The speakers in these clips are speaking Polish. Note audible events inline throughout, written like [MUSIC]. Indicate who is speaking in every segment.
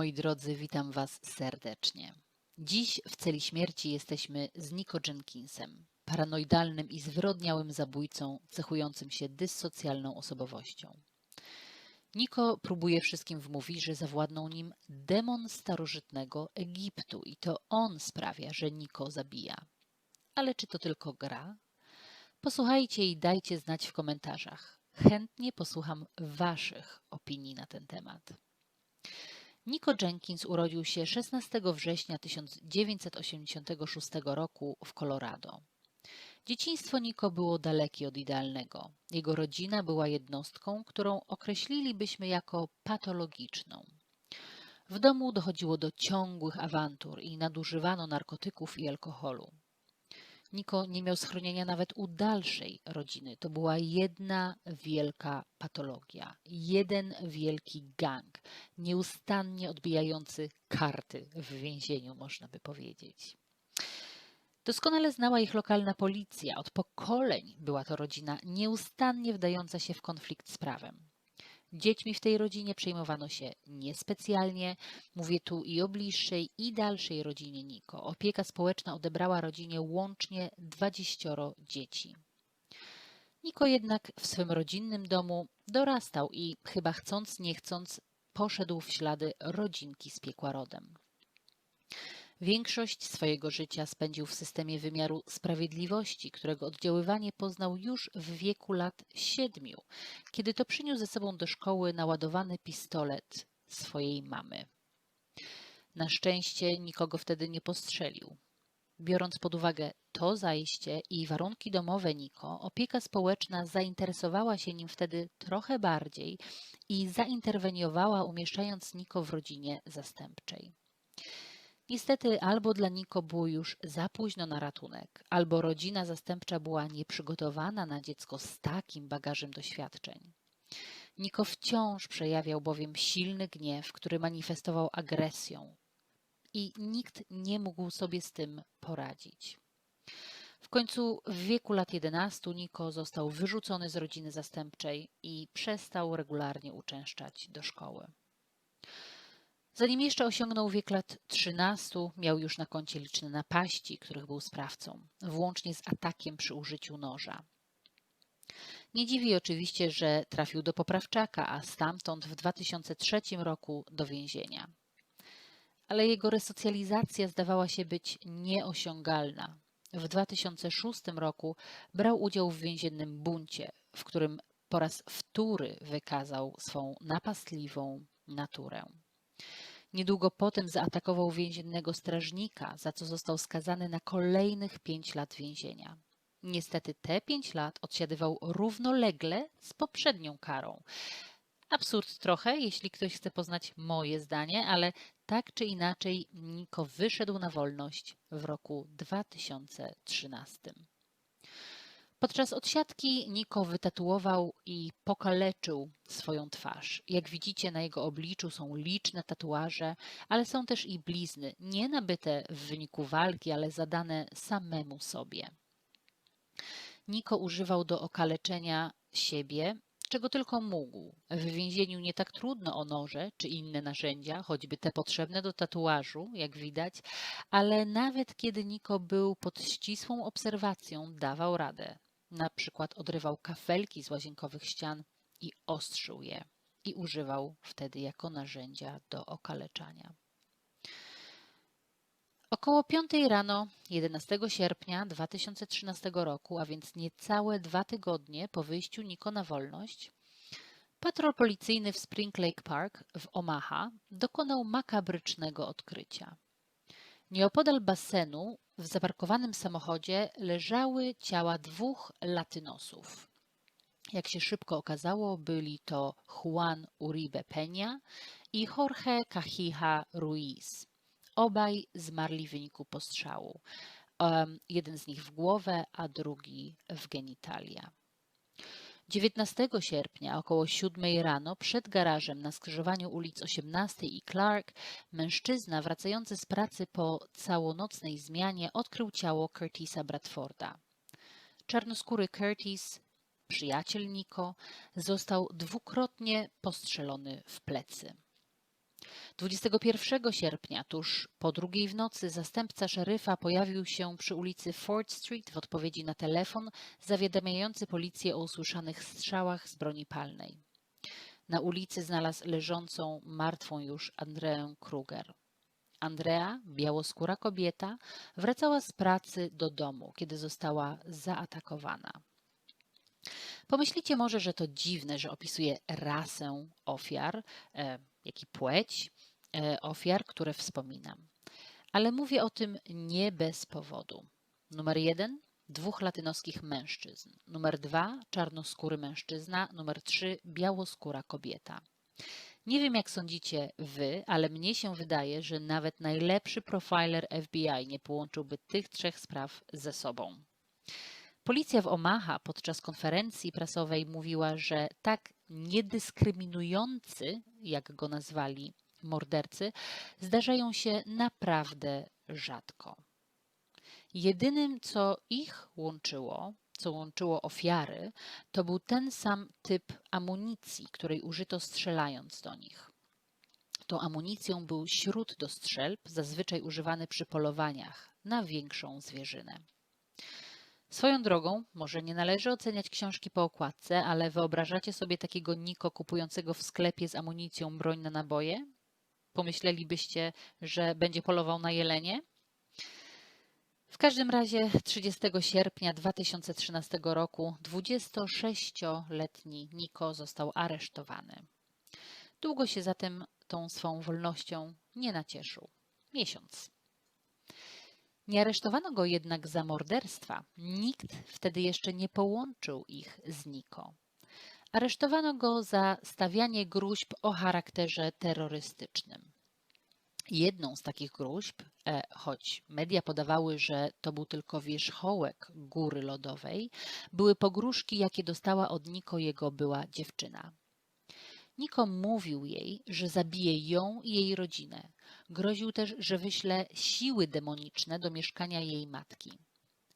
Speaker 1: Moi drodzy, witam Was serdecznie. Dziś w celi śmierci jesteśmy z Nico Jenkinsem, paranoidalnym i zwyrodniałym zabójcą cechującym się dyssocjalną osobowością. Niko próbuje wszystkim wmówić, że zawładnął nim demon starożytnego Egiptu i to on sprawia, że Niko zabija. Ale czy to tylko gra? Posłuchajcie i dajcie znać w komentarzach. Chętnie posłucham Waszych opinii na ten temat. Nico Jenkins urodził się 16 września 1986 roku w Colorado. Dzieciństwo Niko było dalekie od idealnego. Jego rodzina była jednostką, którą określilibyśmy jako patologiczną. W domu dochodziło do ciągłych awantur i nadużywano narkotyków i alkoholu. Niko nie miał schronienia nawet u dalszej rodziny. To była jedna wielka patologia, jeden wielki gang, nieustannie odbijający karty w więzieniu, można by powiedzieć. Doskonale znała ich lokalna policja. Od pokoleń była to rodzina nieustannie wdająca się w konflikt z prawem. Dziećmi w tej rodzinie przejmowano się niespecjalnie. Mówię tu i o bliższej, i dalszej rodzinie Niko. Opieka społeczna odebrała rodzinie łącznie 20 dzieci. Niko jednak w swym rodzinnym domu dorastał i chyba chcąc, nie chcąc, poszedł w ślady rodzinki z piekła rodem. Większość swojego życia spędził w systemie wymiaru sprawiedliwości, którego oddziaływanie poznał już w wieku lat siedmiu, kiedy to przyniósł ze sobą do szkoły naładowany pistolet swojej mamy. Na szczęście nikogo wtedy nie postrzelił. Biorąc pod uwagę to zajście i warunki domowe Niko, opieka społeczna zainteresowała się nim wtedy trochę bardziej i zainterweniowała, umieszczając Niko w rodzinie zastępczej. Niestety albo dla Niko było już za późno na ratunek, albo rodzina zastępcza była nieprzygotowana na dziecko z takim bagażem doświadczeń. Niko wciąż przejawiał bowiem silny gniew, który manifestował agresją i nikt nie mógł sobie z tym poradzić. W końcu w wieku lat 11 Niko został wyrzucony z rodziny zastępczej i przestał regularnie uczęszczać do szkoły. Zanim jeszcze osiągnął wiek lat 13, miał już na koncie liczne napaści, których był sprawcą, włącznie z atakiem przy użyciu noża. Nie dziwi oczywiście, że trafił do poprawczaka, a stamtąd w 2003 roku do więzienia. Ale jego resocjalizacja zdawała się być nieosiągalna. W 2006 roku brał udział w więziennym buncie, w którym po raz wtóry wykazał swą napastliwą naturę. Niedługo potem zaatakował więziennego strażnika, za co został skazany na kolejnych pięć lat więzienia. Niestety te pięć lat odsiadywał równolegle z poprzednią karą. Absurd trochę, jeśli ktoś chce poznać moje zdanie, ale tak czy inaczej Niko wyszedł na wolność w roku 2013. Podczas odsiadki Niko wytatuował i pokaleczył swoją twarz. Jak widzicie, na jego obliczu są liczne tatuaże, ale są też i blizny, nie nabyte w wyniku walki, ale zadane samemu sobie. Niko używał do okaleczenia siebie, czego tylko mógł. W więzieniu nie tak trudno o noże czy inne narzędzia, choćby te potrzebne do tatuażu, jak widać, ale nawet kiedy Niko był pod ścisłą obserwacją, dawał radę. Na przykład odrywał kafelki z łazienkowych ścian i ostrzył je i używał wtedy jako narzędzia do okaleczania. Około 5 rano 11 sierpnia 2013 roku, a więc niecałe dwa tygodnie po wyjściu Niko na wolność, patrol policyjny w Spring Lake Park w Omaha dokonał makabrycznego odkrycia. Nieopodal basenu w zaparkowanym samochodzie leżały ciała dwóch latynosów. Jak się szybko okazało, byli to Juan Uribe Peña i Jorge Cajiha Ruiz. Obaj zmarli w wyniku postrzału. Jeden z nich w głowę, a drugi w genitalia. 19 sierpnia około 7 rano przed garażem na skrzyżowaniu ulic 18 i Clark mężczyzna wracający z pracy po całonocnej zmianie odkrył ciało Curtisa Bradforda. Czarnoskóry Curtis, przyjaciel Nico, został dwukrotnie postrzelony w plecy. 21 sierpnia, tuż po drugiej w nocy, zastępca szeryfa pojawił się przy ulicy Ford Street w odpowiedzi na telefon zawiadamiający policję o usłyszanych strzałach z broni palnej. Na ulicy znalazł leżącą martwą już Andreę Kruger. Andrea, białoskóra kobieta, wracała z pracy do domu, kiedy została zaatakowana. Pomyślicie może, że to dziwne, że opisuje rasę ofiar, e, jak i płeć e, ofiar, które wspominam. Ale mówię o tym nie bez powodu. Numer jeden dwóch latynoskich mężczyzn. Numer dwa czarnoskóry mężczyzna. Numer trzy białoskóra kobieta. Nie wiem, jak sądzicie wy, ale mnie się wydaje, że nawet najlepszy profiler FBI nie połączyłby tych trzech spraw ze sobą. Policja w Omaha podczas konferencji prasowej mówiła, że tak niedyskryminujący, jak go nazwali mordercy, zdarzają się naprawdę rzadko. Jedynym, co ich łączyło, co łączyło ofiary, to był ten sam typ amunicji, której użyto strzelając do nich. Tą amunicją był śród do strzelb, zazwyczaj używany przy polowaniach na większą zwierzynę. Swoją drogą, może nie należy oceniać książki po okładce, ale wyobrażacie sobie takiego Niko kupującego w sklepie z amunicją broń na naboje? Pomyślelibyście, że będzie polował na jelenie? W każdym razie 30 sierpnia 2013 roku 26-letni Niko został aresztowany. Długo się zatem tą swą wolnością nie nacieszył. Miesiąc. Nie aresztowano go jednak za morderstwa. Nikt wtedy jeszcze nie połączył ich z Niko. Aresztowano go za stawianie gruźb o charakterze terrorystycznym. Jedną z takich gruźb, e, choć media podawały, że to był tylko wierzchołek góry lodowej, były pogróżki, jakie dostała od Niko jego była dziewczyna. Niko mówił jej, że zabije ją i jej rodzinę. Groził też, że wyśle siły demoniczne do mieszkania jej matki.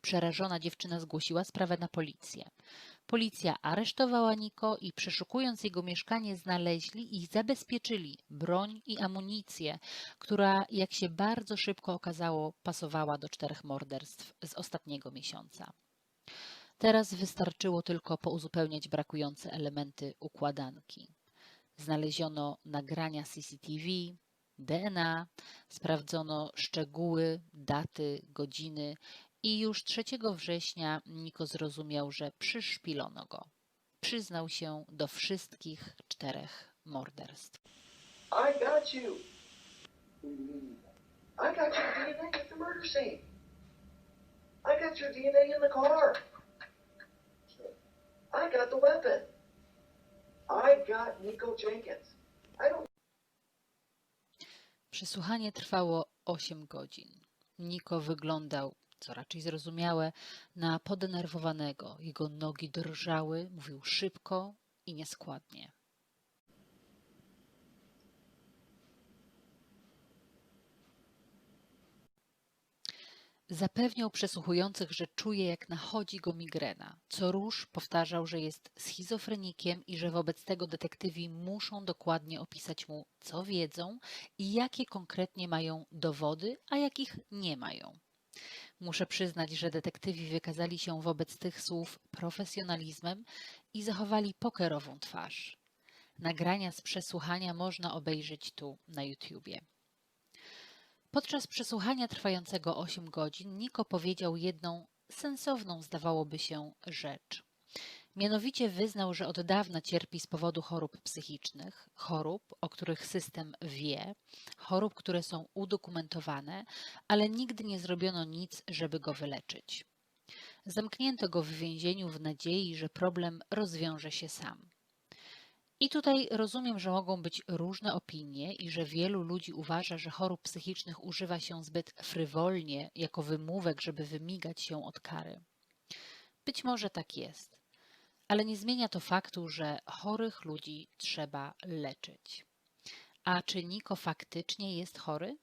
Speaker 1: Przerażona dziewczyna zgłosiła sprawę na policję. Policja aresztowała Niko i przeszukując jego mieszkanie znaleźli i zabezpieczyli broń i amunicję, która, jak się bardzo szybko okazało, pasowała do czterech morderstw z ostatniego miesiąca. Teraz wystarczyło tylko pouzupełniać brakujące elementy układanki. Znaleziono nagrania CCTV, DNA, sprawdzono szczegóły, daty, godziny i już 3 września Niko zrozumiał, że przyszpilono go. Przyznał się do wszystkich czterech morderstw.
Speaker 2: I got you. I got your DNA at the murder scene. I got your DNA in the car. I got the weapon. I got Nico Jenkins. I don't
Speaker 1: Przesłuchanie trwało 8 godzin. Niko wyglądał, co raczej zrozumiałe, na podenerwowanego. Jego nogi drżały, mówił szybko i nieskładnie. Zapewniał przesłuchujących, że czuje, jak nachodzi go migrena. Co róż powtarzał, że jest schizofrenikiem i że wobec tego detektywi muszą dokładnie opisać mu, co wiedzą i jakie konkretnie mają dowody, a jakich nie mają. Muszę przyznać, że detektywi wykazali się wobec tych słów profesjonalizmem i zachowali pokerową twarz. Nagrania z przesłuchania można obejrzeć tu na YouTubie. Podczas przesłuchania trwającego 8 godzin Niko powiedział jedną sensowną, zdawałoby się, rzecz. Mianowicie wyznał, że od dawna cierpi z powodu chorób psychicznych, chorób, o których system wie, chorób, które są udokumentowane, ale nigdy nie zrobiono nic, żeby go wyleczyć. Zamknięto go w więzieniu w nadziei, że problem rozwiąże się sam. I tutaj rozumiem, że mogą być różne opinie i że wielu ludzi uważa, że chorób psychicznych używa się zbyt frywolnie jako wymówek, żeby wymigać się od kary. Być może tak jest, ale nie zmienia to faktu, że chorych ludzi trzeba leczyć. A czy Niko faktycznie jest chory?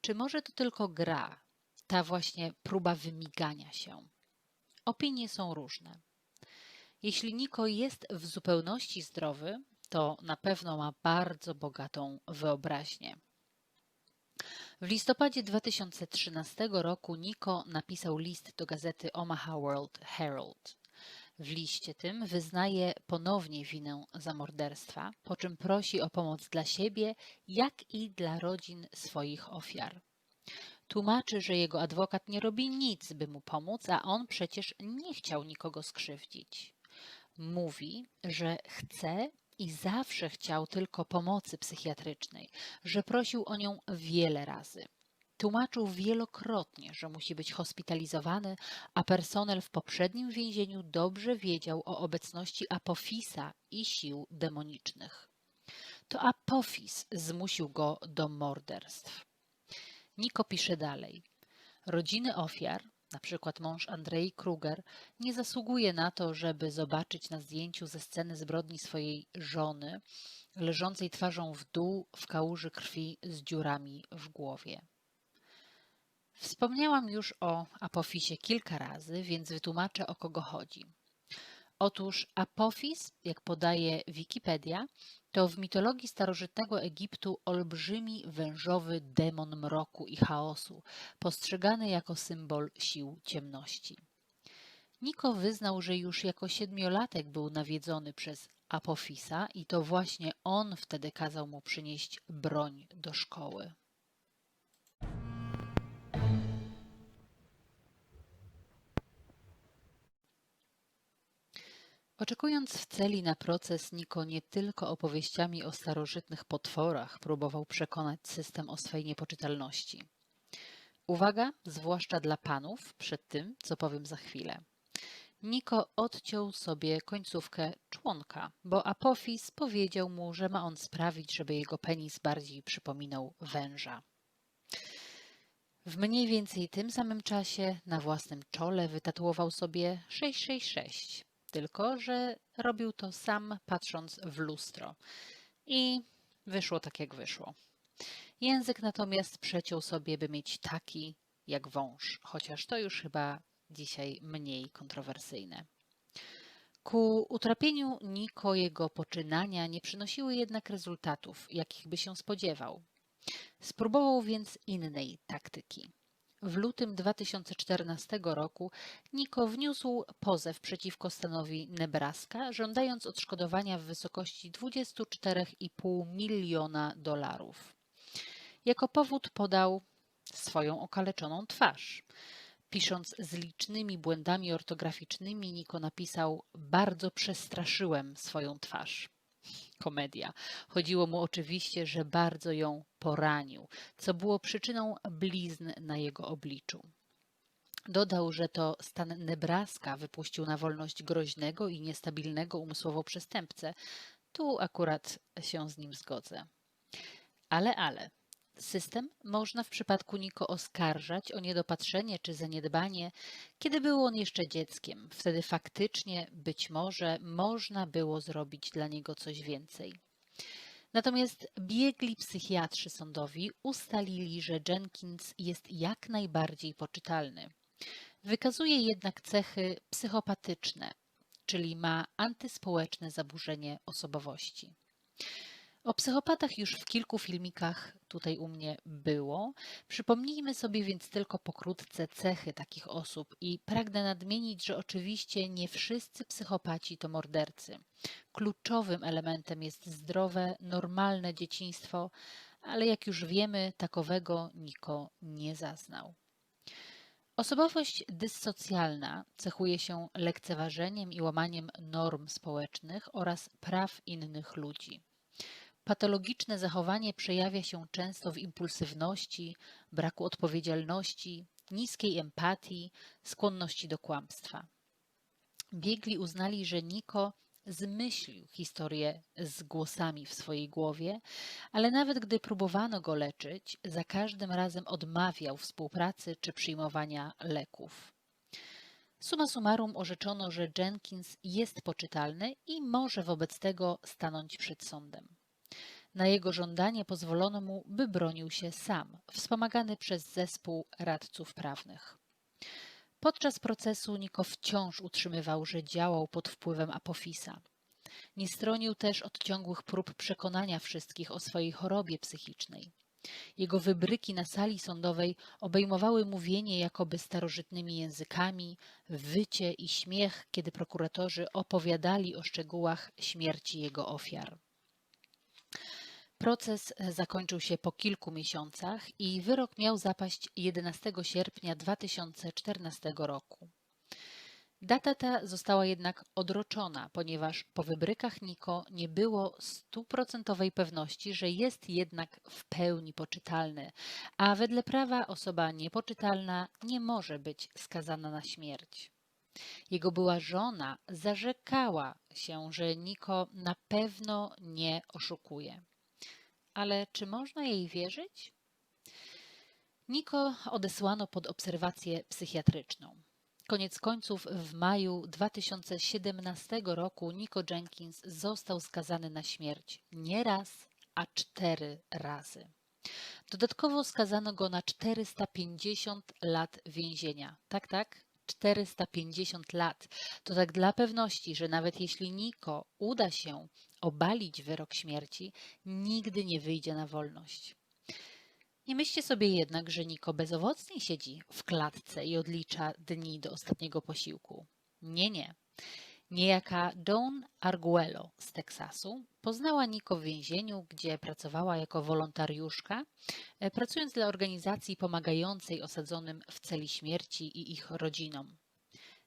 Speaker 1: Czy może to tylko gra, ta właśnie próba wymigania się? Opinie są różne. Jeśli Niko jest w zupełności zdrowy, to na pewno ma bardzo bogatą wyobraźnię. W listopadzie 2013 roku Nico napisał list do gazety Omaha World Herald. W liście tym wyznaje ponownie winę za morderstwa, po czym prosi o pomoc dla siebie, jak i dla rodzin swoich ofiar. Tłumaczy, że jego adwokat nie robi nic, by mu pomóc, a on przecież nie chciał nikogo skrzywdzić. Mówi, że chce i zawsze chciał tylko pomocy psychiatrycznej, że prosił o nią wiele razy. Tłumaczył wielokrotnie, że musi być hospitalizowany, a personel w poprzednim więzieniu dobrze wiedział o obecności Apofisa i sił demonicznych. To Apofis zmusił go do morderstw. Niko pisze dalej. Rodziny ofiar, na przykład mąż Andrei Kruger, nie zasługuje na to, żeby zobaczyć na zdjęciu ze sceny zbrodni swojej żony, leżącej twarzą w dół w kałuży krwi z dziurami w głowie. Wspomniałam już o Apofisie kilka razy, więc wytłumaczę o kogo chodzi. Otóż Apofis, jak podaje Wikipedia, to w mitologii starożytnego Egiptu olbrzymi wężowy demon mroku i chaosu, postrzegany jako symbol sił ciemności. Niko wyznał, że już jako siedmiolatek był nawiedzony przez Apofisa i to właśnie on wtedy kazał mu przynieść broń do szkoły. Oczekując w celi na proces, Niko nie tylko opowieściami o starożytnych potworach próbował przekonać system o swej niepoczytalności. Uwaga, zwłaszcza dla panów, przed tym, co powiem za chwilę. Niko odciął sobie końcówkę członka, bo Apofis powiedział mu, że ma on sprawić, żeby jego penis bardziej przypominał węża. W mniej więcej tym samym czasie na własnym czole wytatuował sobie 666, tylko że robił to sam patrząc w lustro. I wyszło tak, jak wyszło. Język natomiast przeciął sobie, by mieć taki jak wąż, chociaż to już chyba dzisiaj mniej kontrowersyjne. Ku utrapieniu Niko jego poczynania nie przynosiły jednak rezultatów, jakich by się spodziewał. Spróbował więc innej taktyki. W lutym 2014 roku Niko wniósł pozew przeciwko stanowi Nebraska, żądając odszkodowania w wysokości 24,5 miliona dolarów. Jako powód podał swoją okaleczoną twarz. Pisząc z licznymi błędami ortograficznymi, Niko napisał: Bardzo przestraszyłem swoją twarz. Komedia. Chodziło mu oczywiście, że bardzo ją poranił, co było przyczyną blizn na jego obliczu. Dodał, że to stan Nebraska wypuścił na wolność groźnego i niestabilnego umysłowo przestępcę. Tu akurat się z nim zgodzę. Ale, ale. System można w przypadku Niko oskarżać o niedopatrzenie czy zaniedbanie, kiedy był on jeszcze dzieckiem. Wtedy faktycznie, być może, można było zrobić dla niego coś więcej. Natomiast biegli psychiatrzy sądowi ustalili, że Jenkins jest jak najbardziej poczytalny. Wykazuje jednak cechy psychopatyczne, czyli ma antyspołeczne zaburzenie osobowości. O psychopatach już w kilku filmikach tutaj u mnie było. Przypomnijmy sobie więc tylko pokrótce cechy takich osób i pragnę nadmienić, że oczywiście nie wszyscy psychopaci to mordercy. Kluczowym elementem jest zdrowe, normalne dzieciństwo, ale jak już wiemy, takowego Niko nie zaznał. Osobowość dyssocjalna cechuje się lekceważeniem i łamaniem norm społecznych oraz praw innych ludzi. Patologiczne zachowanie przejawia się często w impulsywności, braku odpowiedzialności, niskiej empatii, skłonności do kłamstwa. Biegli uznali, że Niko zmyślił historię z głosami w swojej głowie, ale nawet gdy próbowano go leczyć, za każdym razem odmawiał współpracy czy przyjmowania leków. Suma summarum orzeczono, że Jenkins jest poczytalny i może wobec tego stanąć przed sądem. Na jego żądanie pozwolono mu, by bronił się sam, wspomagany przez zespół radców prawnych. Podczas procesu Niko wciąż utrzymywał, że działał pod wpływem Apofisa. Nie stronił też od ciągłych prób przekonania wszystkich o swojej chorobie psychicznej. Jego wybryki na sali sądowej obejmowały mówienie jakoby starożytnymi językami, wycie i śmiech, kiedy prokuratorzy opowiadali o szczegółach śmierci jego ofiar. Proces zakończył się po kilku miesiącach i wyrok miał zapaść 11 sierpnia 2014 roku. Data ta została jednak odroczona, ponieważ po wybrykach Niko nie było stuprocentowej pewności, że jest jednak w pełni poczytalny, a wedle prawa osoba niepoczytalna nie może być skazana na śmierć. Jego była żona zarzekała się, że Niko na pewno nie oszukuje. Ale czy można jej wierzyć? Niko odesłano pod obserwację psychiatryczną. Koniec końców w maju 2017 roku Nico Jenkins został skazany na śmierć nie raz, a cztery razy. Dodatkowo skazano go na 450 lat więzienia. Tak, tak, 450 lat. To tak dla pewności, że nawet jeśli Niko uda się obalić wyrok śmierci, nigdy nie wyjdzie na wolność. Nie myślcie sobie jednak, że Niko bezowocnie siedzi w klatce i odlicza dni do ostatniego posiłku. Nie, nie. Niejaka Dawn Arguello z Teksasu poznała Niko w więzieniu, gdzie pracowała jako wolontariuszka, e, pracując dla organizacji pomagającej osadzonym w celi śmierci i ich rodzinom.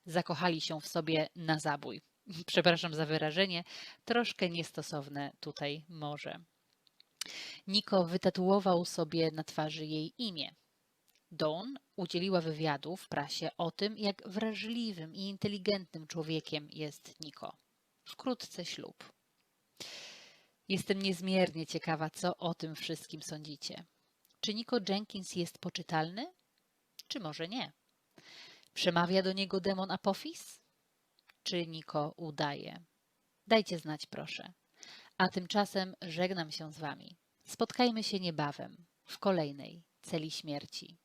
Speaker 1: Zakochali się w sobie na zabój. [LAUGHS] Przepraszam za wyrażenie, troszkę niestosowne tutaj może. Niko wytatuował sobie na twarzy jej imię. Dawn udzieliła wywiadu w prasie o tym, jak wrażliwym i inteligentnym człowiekiem jest Niko. Wkrótce ślub. Jestem niezmiernie ciekawa, co o tym wszystkim sądzicie. Czy Niko Jenkins jest poczytalny? Czy może nie? Przemawia do niego demon Apophis? Czy Niko udaje? Dajcie znać, proszę. A tymczasem żegnam się z Wami. Spotkajmy się niebawem w kolejnej celi śmierci.